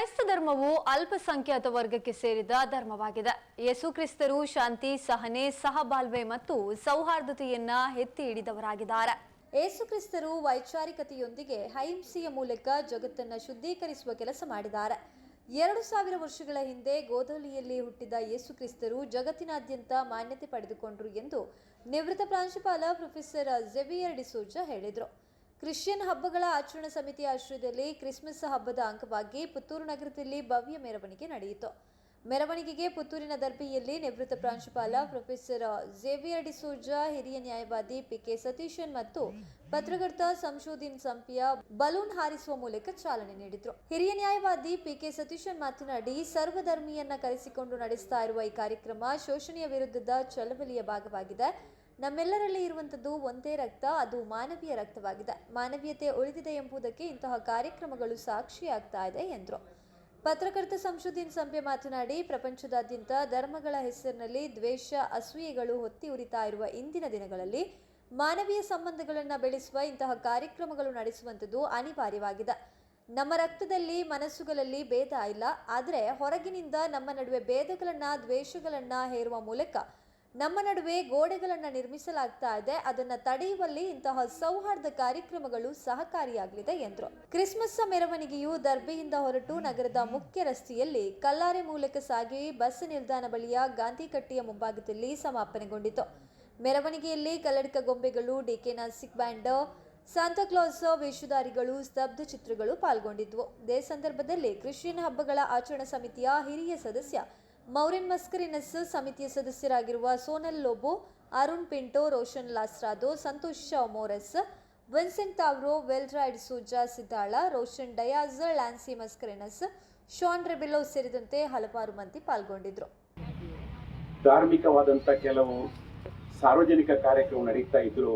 ಕ್ರೈಸ್ತ ಧರ್ಮವು ಅಲ್ಪಸಂಖ್ಯಾತ ವರ್ಗಕ್ಕೆ ಸೇರಿದ ಧರ್ಮವಾಗಿದೆ. ಯೇಸುಕ್ರಿಸ್ತರು ಶಾಂತಿ, ಸಹನೆ, ಸಹಬಾಳ್ವೆ ಮತ್ತು ಸೌಹಾರ್ದತೆಯನ್ನ ಎತ್ತಿ ಹಿಡಿದವರಾಗಿದ್ದಾರೆ. ಯೇಸು ಕ್ರಿಸ್ತರು ವೈಚಾರಿಕತೆಯೊಂದಿಗೆ ಅಹಿಂಸೆಯ ಮೂಲಕ ಜಗತ್ತನ್ನು ಶುದ್ಧೀಕರಿಸುವ ಕೆಲಸ ಮಾಡಿದ್ದಾರೆ. ಎರಡು ಸಾವಿರ ವರ್ಷಗಳ ಹಿಂದೆ ಗೋಧಲಿಯಲ್ಲಿ ಹುಟ್ಟಿದ ಯೇಸುಕ್ರಿಸ್ತರು ಜಗತ್ತಿನಾದ್ಯಂತ ಮಾನ್ಯತೆ ಪಡೆದುಕೊಂಡರು ಎಂದು ನಿವೃತ್ತ ಪ್ರಾಂಶುಪಾಲ ಪ್ರೊಫೆಸರ್ ಝೆವಿಯರ್ ಡಿಸೋಜಾ ಹೇಳಿದರು. ಕ್ರಿಶ್ಚಿಯನ್ ಹಬ್ಬಗಳ ಆಚರಣಾ ಸಮಿತಿಯ ಆಶ್ರಯದಲ್ಲಿ ಕ್ರಿಸ್ಮಸ್ ಹಬ್ಬದ ಅಂಗವಾಗಿ ಪುತ್ತೂರು ನಗರದಲ್ಲಿ ಭವ್ಯ ಮೆರವಣಿಗೆ ನಡೆಯಿತು. ಮೆರವಣಿಗೆಗೆ ಪುತ್ತೂರಿನ ದರ್ಬಿಯಲ್ಲಿ ನಿವೃತ್ತ ಪ್ರಾಂಶುಪಾಲ ಪ್ರೊಫೆಸರ್ ಜೇವಿಯರ್ ಡಿಸೋಜಾ ಹಿರಿಯ ನ್ಯಾಯವಾದಿ ಪಿಕೆ ಸತೀಶನ್ ಮತ್ತು ಪತ್ರಕರ್ತ ಸಂಶೋಧಿನ್ ಸಂಪಿಯ ಬಲೂನ್ ಹಾರಿಸುವ ಮೂಲಕ ಚಾಲನೆ ನೀಡಿದರು. ಹಿರಿಯ ನ್ಯಾಯವಾದಿ ಪಿಕೆ ಸತೀಶನ್ ಮಾತನಾಡಿ, ಸರ್ವಧರ್ಮಿಯನ್ನ ಕರೆಸಿಕೊಂಡು ನಡೆಸ್ತಾ ಇರುವ ಈ ಕಾರ್ಯಕ್ರಮ ಶೋಷಣೆಯ ವಿರುದ್ಧದ ಚಳವಳಿಯ ಭಾಗವಾಗಿದೆ. ನಮ್ಮೆಲ್ಲರಲ್ಲಿ ಇರುವಂಥದ್ದು ಒಂದೇ ರಕ್ತ, ಅದು ಮಾನವೀಯ ರಕ್ತವಾಗಿದೆ. ಮಾನವೀಯತೆ ಉಳಿದಿದೆ ಎಂಬುದಕ್ಕೆ ಇಂತಹ ಕಾರ್ಯಕ್ರಮಗಳು ಸಾಕ್ಷಿಯಾಗ್ತಾ ಇದೆ ಎಂದರು. ಪತ್ರಕರ್ತ ಸಂಶುದ್ದೀನ್ ಸಂಪೆ ಮಾತನಾಡಿ, ಪ್ರಪಂಚದಾದ್ಯಂತ ಧರ್ಮಗಳ ಹೆಸರಿನಲ್ಲಿ ದ್ವೇಷ, ಅಸೂಯೆಗಳು ಹೊತ್ತಿ ಉರಿತಾ ಇರುವ ಇಂದಿನ ದಿನಗಳಲ್ಲಿ ಮಾನವೀಯ ಸಂಬಂಧಗಳನ್ನು ಬೆಳೆಸುವ ಇಂತಹ ಕಾರ್ಯಕ್ರಮಗಳು ನಡೆಸುವಂಥದ್ದು ಅನಿವಾರ್ಯವಾಗಿದೆ. ನಮ್ಮ ರಕ್ತದಲ್ಲಿ, ಮನಸ್ಸುಗಳಲ್ಲಿ ಭೇದ ಇಲ್ಲ, ಆದರೆ ಹೊರಗಿನಿಂದ ನಮ್ಮ ನಡುವೆ ಭೇದಗಳನ್ನು, ದ್ವೇಷಗಳನ್ನು ಹೇರುವ ಮೂಲಕ ನಮ್ಮ ನಡುವೆ ಗೋಡೆಗಳನ್ನ ನಿರ್ಮಿಸಲಾಗ್ತಾ ಇದೆ. ಅದನ್ನು ತಡೆಯುವಲ್ಲಿ ಇಂತಹ ಸೌಹಾರ್ದ ಕಾರ್ಯಕ್ರಮಗಳು ಸಹಕಾರಿಯಾಗಲಿದೆ ಎಂದರು. ಕ್ರಿಸ್ಮಸ್ ಮೆರವಣಿಗೆಯು ದರ್ಬೆಯಿಂದ ಹೊರಟು ನಗರದ ಮುಖ್ಯ ರಸ್ತೆಯಲ್ಲಿ ಕಲ್ಲಾರೆ ಮೂಲಕ ಸಾಗಿ ಬಸ್ ನಿಲ್ದಾಣ ಬಳಿಯ ಗಾಂಧಿ ಕಟ್ಟೆಯ ಮುಂಭಾಗದಲ್ಲಿ ಸಮಾಪನೆಗೊಂಡಿತು. ಮೆರವಣಿಗೆಯಲ್ಲಿ ಕಲ್ಲಡಕ ಗೊಂಬೆಗಳು, D K Nasik band Santa Claus ವೇಷಧಾರಿಗಳು, ಸ್ತಬ್ಧ ಚಿತ್ರಗಳು ಪಾಲ್ಗೊಂಡಿದ್ವು. ಇದೇ ಸಂದರ್ಭದಲ್ಲಿ ಕ್ರಿಶ್ಚಿಯನ್ ಹಬ್ಬಗಳ ಆಚರಣಾ ಸಮಿತಿಯ ಹಿರಿಯ ಸದಸ್ಯ ಮೌರಿನ್ ಮಸ್ಕರಿನಸ್ ಸಮಿತಿಯ ಸದಸ್ಯರಾಗಿರುವ ಸೋನಲ್ ಲೋಬೋ, ಅರುಣ್ ಪಿಂಟೋ, ರೋಷನ್ ಲಾಸ್ರಾದೋ, ಸಂತೋಷ್ ಮೋರಸ್, ವಿನ್ಸೆಂಟ್ ತಾವ್ರೋ ವೆಲ್ರೈಡ್ ಸೂಜಾ ಸಿದ್ದಾಳ, ರೋಷನ್ ಡಯಾಸ್ ಲ್ಯಾನ್ಸಿ ಮಸ್ಕರಿನಸ್, ಶಾನ್ ರೆಬೆಲೋ ಸೇರಿದಂತೆ ಹಲವಾರು ಮಂದಿ ಪಾಲ್ಗೊಂಡಿದ್ರು. ಧಾರ್ಮಿಕವಾದಂಥ ಕೆಲವು ಸಾರ್ವಜನಿಕ ಕಾರ್ಯಕ್ರಮ ನಡೀತಾ ಇದ್ರು.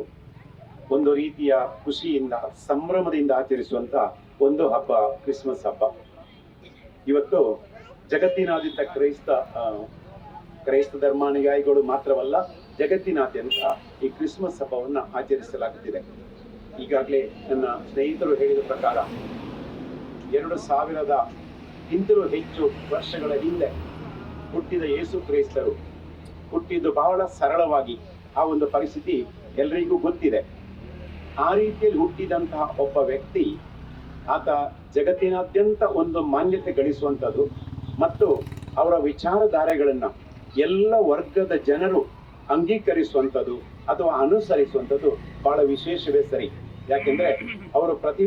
ಒಂದು ರೀತಿಯ ಖುಷಿಯಿಂದ, ಸಂಭ್ರಮದಿಂದ ಆಚರಿಸುವಂತ ಒಂದು ಹಬ್ಬ, ಕ್ರಿಸ್ಮಸ್ ಹಬ್ಬ. ಇವತ್ತು ಜಗತ್ತಿನಾದ್ಯಂತ ಕ್ರೈಸ್ತ ಕ್ರೈಸ್ತ ಧರ್ಮಾನುಯಾಯಿಗಳು ಮಾತ್ರವಲ್ಲ, ಜಗತ್ತಿನಾದ್ಯಂತ ಈ ಕ್ರಿಸ್ಮಸ್ ಹಬ್ಬವನ್ನು ಆಚರಿಸಲಾಗುತ್ತಿದೆ. ಈಗಾಗಲೇ ನನ್ನ ಸ್ನೇಹಿತರು ಹೇಳಿದ ಪ್ರಕಾರ, ಎರಡು ಸಾವಿರದ ಹಿಂದಲೂ ಹೆಚ್ಚು ವರ್ಷಗಳ ಹಿಂದೆ ಹುಟ್ಟಿದ ಯೇಸು ಕ್ರೈಸ್ತರು ಹುಟ್ಟಿದ್ದು ಬಹಳ ಸರಳವಾಗಿ ಆ ಒಂದು ಪರಿಸ್ಥಿತಿ ಎಲ್ರಿಗೂ ಗೊತ್ತಿದೆ. ಆ ರೀತಿಯಲ್ಲಿ ಹುಟ್ಟಿದಂತಹ ಒಬ್ಬ ವ್ಯಕ್ತಿ ಆತ ಜಗತ್ತಿನಾದ್ಯಂತ ಒಂದು ಮಾನ್ಯತೆ ಗಳಿಸುವಂಥದ್ದು ಮತ್ತು ಅವರ ವಿಚಾರಧಾರೆಗಳನ್ನು ಎಲ್ಲ ವರ್ಗದ ಜನರು ಅಂಗೀಕರಿಸುವಂಥದ್ದು ಅಥವಾ ಅನುಸರಿಸುವಂಥದ್ದು ಬಹಳ ವಿಶೇಷವೇ ಸರಿ. ಯಾಕೆಂದರೆ ಅವರು ಪ್ರತಿ